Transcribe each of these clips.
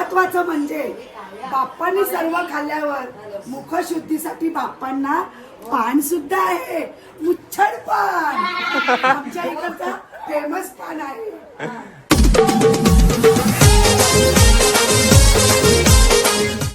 महत्वाचं म्हणजे बाप्पाने सर्व खाल्ल्यावर मुखशुद्धीसाठी बाप्पांना पान सुद्धा आहे. मुच्छड पान. आमच्या इकडचं फेमस पान आहे.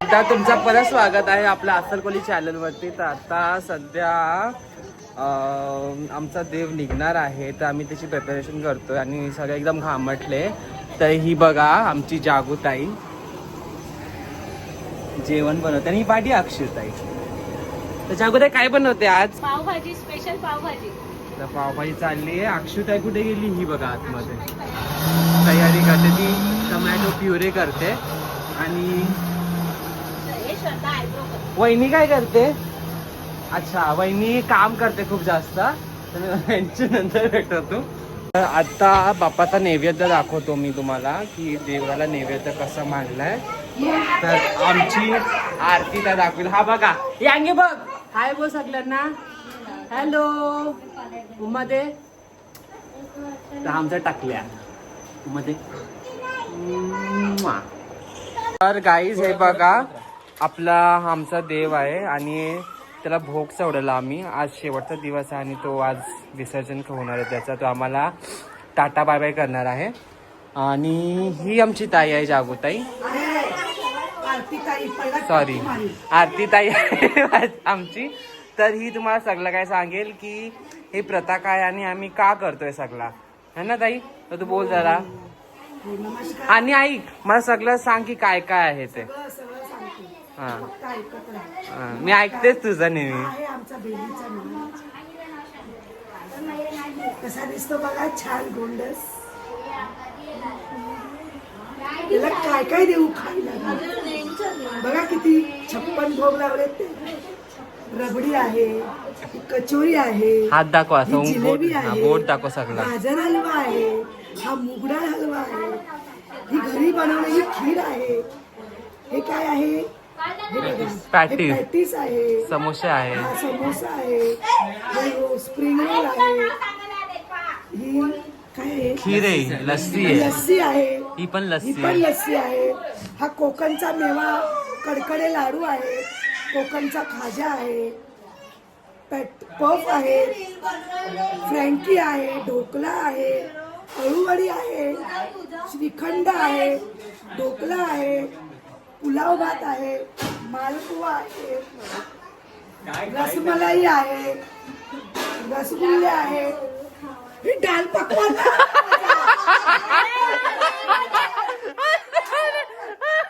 आता तुमचं परत स्वागत आहे आपल्या अस्सलकोली चॅनलवरती तर आता सध्या आमचा देव निघणार आहे. तर आम्ही त्याची प्रिपरेशन करतोय आणि सगळे एकदम घामटले. तर ही बघा आमची जागूताई. जेवण बनवते आणि ही पाठी अक्षरताई तर जागूताई काय बनवते आज? पावभाजी स्पेशल पावभाजी. तर पावभाजी चालली आहे. अक्षुताई कुठे गेली? ही बघा आतमध्ये. तयारी करते ती. टमॅटो प्युरे करते. आणि हे. वहिनी काय करते? अच्छा वहिनी काम करते खूप जास्त. यांच्या नंतर भेटतो. तर आता बाप्पाचा नैवेद्य दाखवतो मी तुम्हाला की देवाला नैवेद्य कसं मांडलाय. तर आमची आरती त्या दाखवेल. हा बघा. यांगे बघ. हाय बो सगळ्यांना. हॅलो उमध्ये तर आमच्या टाकल्या. उमध्ये तर गाईज हे बघा. आपला आमचा देव आहे आणि त्याला भोग चढवला आम्ही. आज शेवटचा दिवस आहे आणि तो आज विसर्जन होणार आहे. त्याचा तो आम्हाला टाटा बाय बाय करणार आहे. आणि ही आमची ताई आहे जागोताई. सॉरी. आरती ताई आहे आमची. तर ही तुम्हाला सगळं काय सांगेल की ही प्रथा काय आणि आम्ही का करतोय सगळा. है ना ताई? तर तू बोल जरा. हो, आणि ऐक मला सगळं सांग की काय काय आहे ते. हा. मी ऐकतेच तुझं नेहमी. कसा दिसतो बघा? छान गोंडस. काय काय देऊ खायला? बघा किती छप्पन भोग लावलेत ते. रबडी आहे ही कचोरी आहे हात दाखव असं ही बोट जिलेबी हा, आहे बोट दाखव सगळं. गाजर हलवा आहे हा मुगडा हलवा आहे ही घरी बनवलेली खीर आहे. हे काय आहे? हे बघा. पॅटीस. हे पॅटीस. आहे. समोसे आहे. हा समोसा आहे. हे स्प्रिंग रोल आहे ही काय आहे? खीर आहे लस्सी आहे. लस्सी आहे. ही पण ही लस्सी पण आहे. लस्सी आहे. हा कोकणचा मेवा कडकडे लाडू आहे. कोकणचा खाजा आहे. पॅट पफ आहे. फ्रँकी आहे ढोकला आहे. अळूवडी आहे. श्रीखंड आहे. ढोकला आहे. पुलाव भात आहे. मालपुवा आहे. रसमलाई आहे. रसगुल्ले आहे. ही दाल पकवान.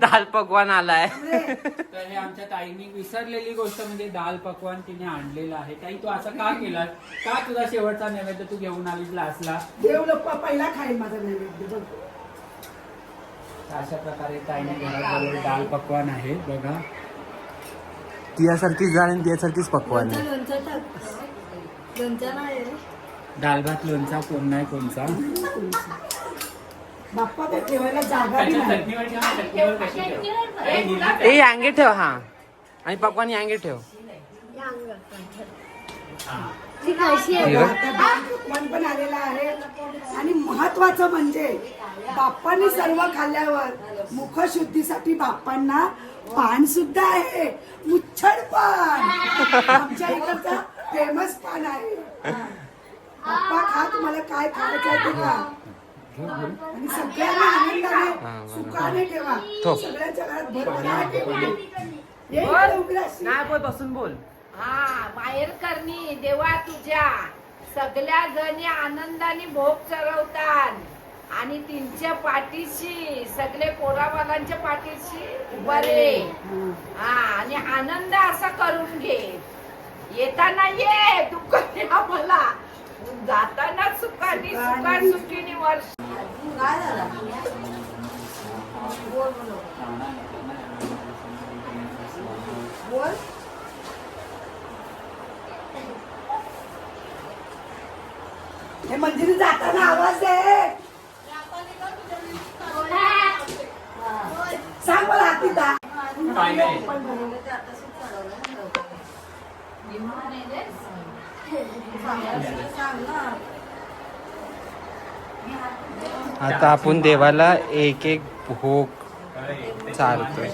दाल पकवान आलाय. तर हे आमच्या ताईंनी विसरलेली गोष्ट म्हणजे दाल पकवान तिने आणलेलं आहे. ताई तू असं का केलास? का तुझा शेवटचा नैवेद्य तू घेऊन आलीस लासला देव लोक पहिला खाईल माझा नैवेद्य बघ. तर अशा प्रकारे ताईने घरात बनवलेलं दाल पकवान आहे बघा. तियासारखीच जाण आणि तियासारखीच पकवान आहे. दाल भात लोणचा कोण नाही कोणचा? बाप्पा ते ठेवायला जागा बी नाही. ए यांगे ठेव हा. आणि पकवान यांगे ठेव. हे. आता पण आलेला आहे. आणि महत्वाचं म्हणजे बाप्पांनी सर्व खाल्ल्यावर मुखशुद्धीसाठी बाप्पांना पान सुद्धा आहे. मुच्छड पान. आमच्या इकडचा फेमस पान आहे. बाप्पा खा तुम्हाला काय खायचं आहे ते खा. आणि सगळ्यांना आनंदाने सुखाने ठेवा. ठेव. सगळ्यांच्या घरात भरभराट ठेवा ये इकडे उभी राहशील. नाही बोल बसून बोल. हा बाहेर करणी देवा तुझ्या. सगळ्या जणी आनंदाने भोग चढवतात. आणि त्यांच्या पाठीशी सगळे पोराबालांच्या पाठीशी उभा रे. हा आणि आनंद असा करून घे. येताना ये दुःखाने आम्हाला जाताना सुखाने सुखा सुखीने वर्ष. हे मंदिरी जाताना आवाज दे. सांग मला हाती दा. काय नाही. आता आपण देवाला एक एक भोग चालतोय.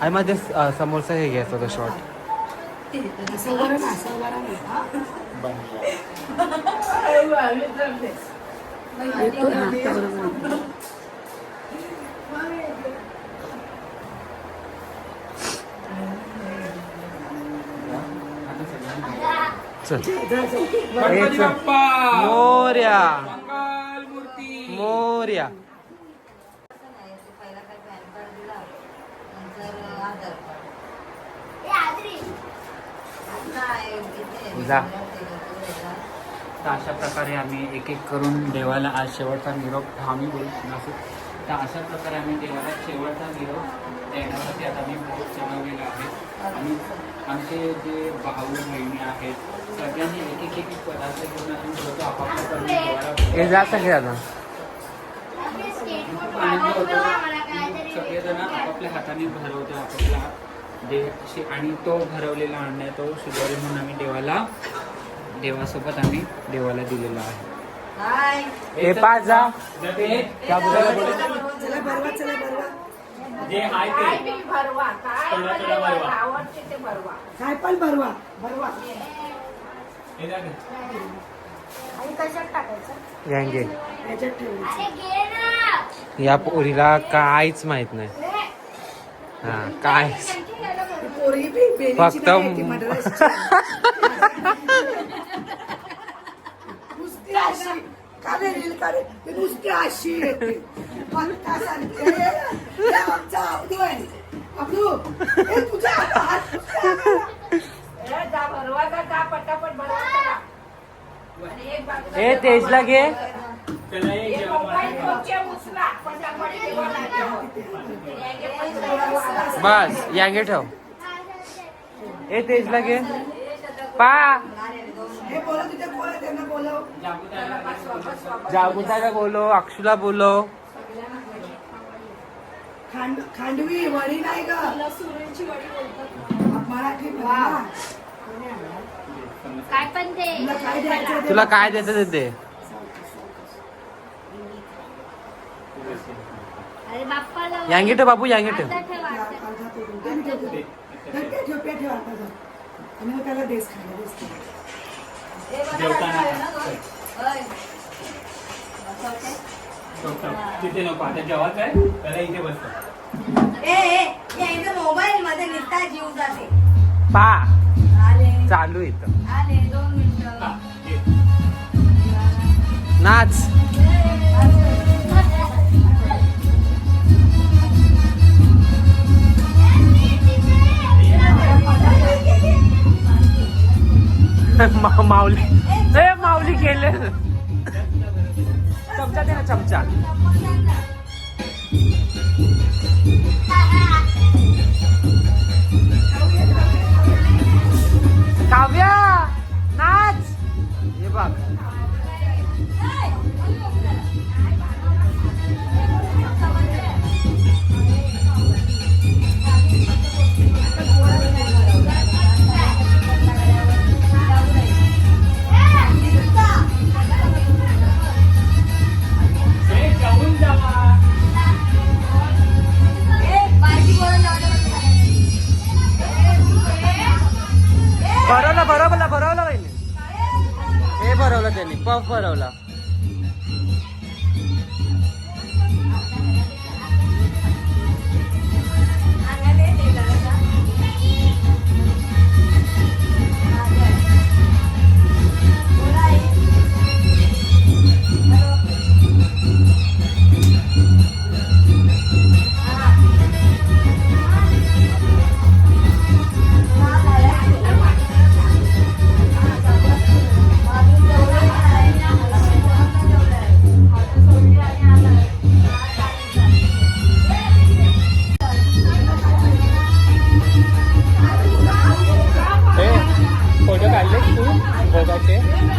आणि मध्ये अ, समोरचा हे घ्यायचं होतं शॉर्ट चल. मोर्या. मोर्या. जा. तर अशा प्रकारे आम्ही एक एक करून देवाला आज शेवटचा निरोप हा मी बोलू. नाशिक तर अशा प्रकारे आम्ही देवाला शेवटचा निरोप देण्यासाठी आता आम्ही भोग चढवलेला आहे. आणि आमचे जे भाऊ बहिणी आहेत सगळ्यांनी एक एक एक पदार्थ घेऊन आम्ही ठेवतो आपापल्या करून देवाला आनंद होतो सगळेजण आपापल्या हाताने भरवतो आपापला देव शे- आणि तो भरवलेला अन्न तो शुभारी म्हणून आम्ही देवाला देवासोबत आम्ही देवाला दिलेला आहे. हाय. हे पाच जा. जगे त्या बुडाला बोल. चला बरवा चला बरवा जे आहे काय ते बी भरवा? काय चला, पण चला, देवाला भरवा. आवडते ते भरवा? काय पण बरवा बरवा हे जा घे. गँगे याच्यात ठेवायचं. या पोरीला काहीच माहीत नाही. हा काय ती पोरगी बी बेनीची फक्त- नाही, ती मद्रासची. नुसती अशी का रे रील काढे ती नुसती अशी येते. फक्त सांगते हे आमचा अब्दू आहे. अब्दू हे हात ए, तेजला घे. बस यांगे ठेव. ए तेजला घे. पा. जागृताला बोलो अक्षुला बोलो खांड खांडवी वडी नाही ग. मराठी. काय पण ते तुला काय द्यायचं ते तुला काय देतं ते दे. अरे बाप्पाला यांगे ठेव. त्याला खायला. जेवताना. तिथे नको आता जेवायचं आहे त्याला इथे बसतो ए ए या इथं मोबाईल मध्ये निघता जीव जाते. पा. आले. चालू इथं. आले दोन मिनिटं. हा, ये. नाच. माऊली. ए माऊली केले. चमचा दे ना चमचा.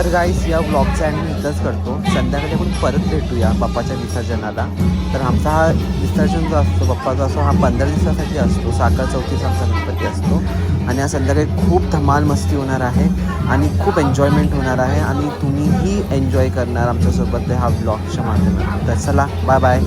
तर गाईस या ब्लॉगचा एंड मी इथंच करतो. संध्याकाळी आपण परत भेटूया बाप्पाच्या विसर्जनाला. तर आमचा हा विसर्जन जो असतो बाप्पाचा असतो हा पंधरा दिवसासाठी असतो. साखर चौथीचा आमचा गणपती असतो. आणि हा संध्याकाळी खूप धमाल मस्ती होणार आहे आणि खूप एन्जॉयमेंट होणार आहे आणि तुम्हीही एन्जॉय करणार आमच्यासोबत हा ब्लॉगच्या माध्यमातून. तर चला बाय बाय